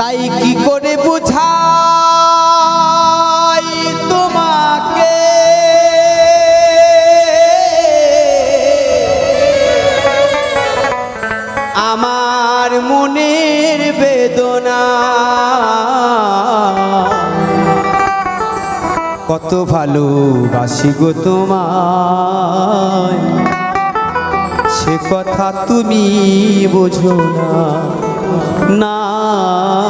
তাই কি করে বুঝাই তোমাকে? আমার মনের বেদনা কত ভালোবাসি গো তোমায়। সে কথা তুমি বোঝো না। না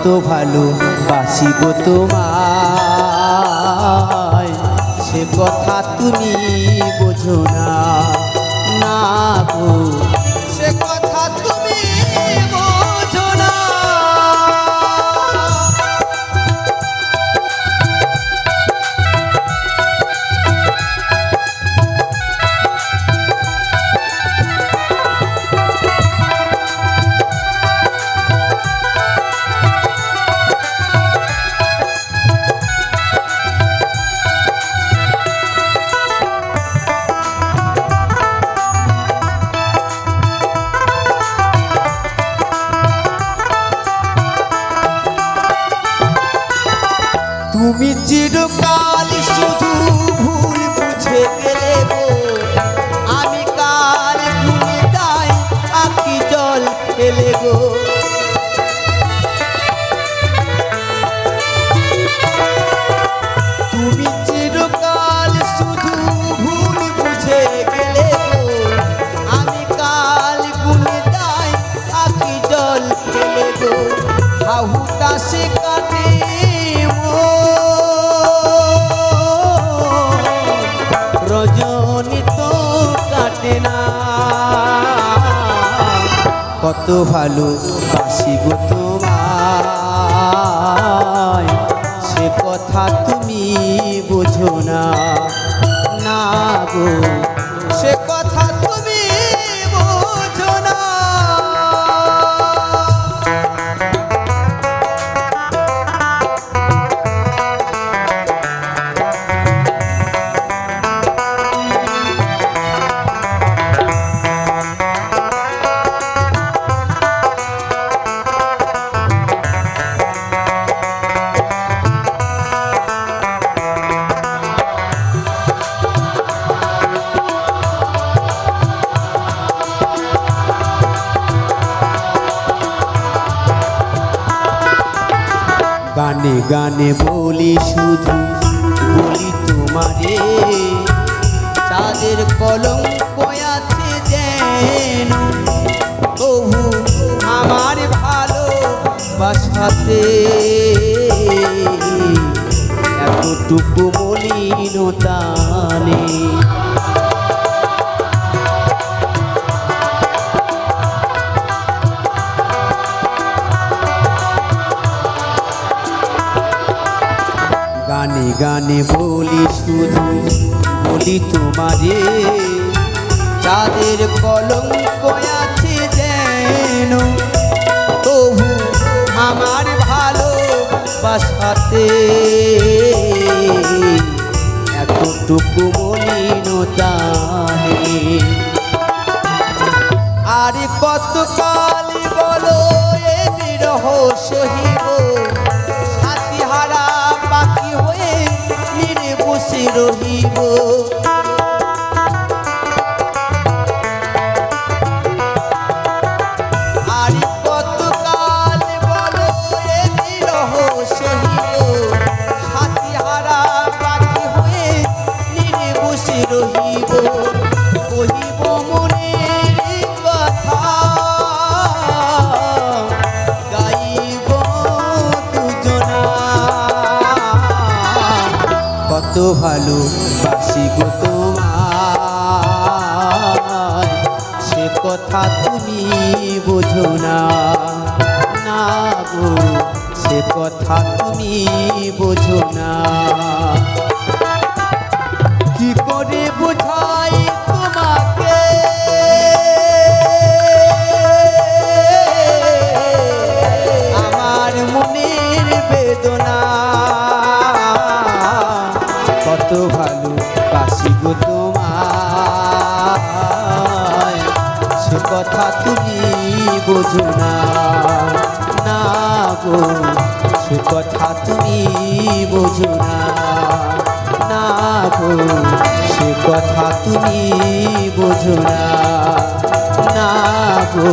কত ভালো বাসিব তোমায়। সে কথা তুমি বোঝো না না সে কথা তুমি চিরকাল শুধু ভুল বুঝে গেলে গো। আমি আকি জল শুধু ভুল বুঝে গেলে গো। আমি কাল ভুলে যাই আকি জল ফেলে গো। হাহুটা সে কাটে কাটে না। কত ভালো বাসিব গো তোমায়। সে কথা তুমি বোঝো না। না গো। গানে গানে বলি শুধু, বলি তোমারে। চাঁদের কলঙ্ক আছে যেন, তবু আমার ভালো বাসাতে এতটুকু মলিনতা নেই গানে গানে বলি শুধু, বলি তোমারে চাঁদের কলঙ্ক আছে যেন, তবু আমার ভালো বাসাতে এতটুকু মলিনতা রহিব। ভালো বাসি গো তোমার। সে কথা তুমি বোঝো না। না গো, সে কথা তুমি বোঝো না। কি করে বোঝাই কত ভালো বাসি গো তোমায়। সে কথা তুমি বোঝো না গো। সে কথা তুমি বোঝো না না গো। সে কথা তুমি বোঝো না না গো।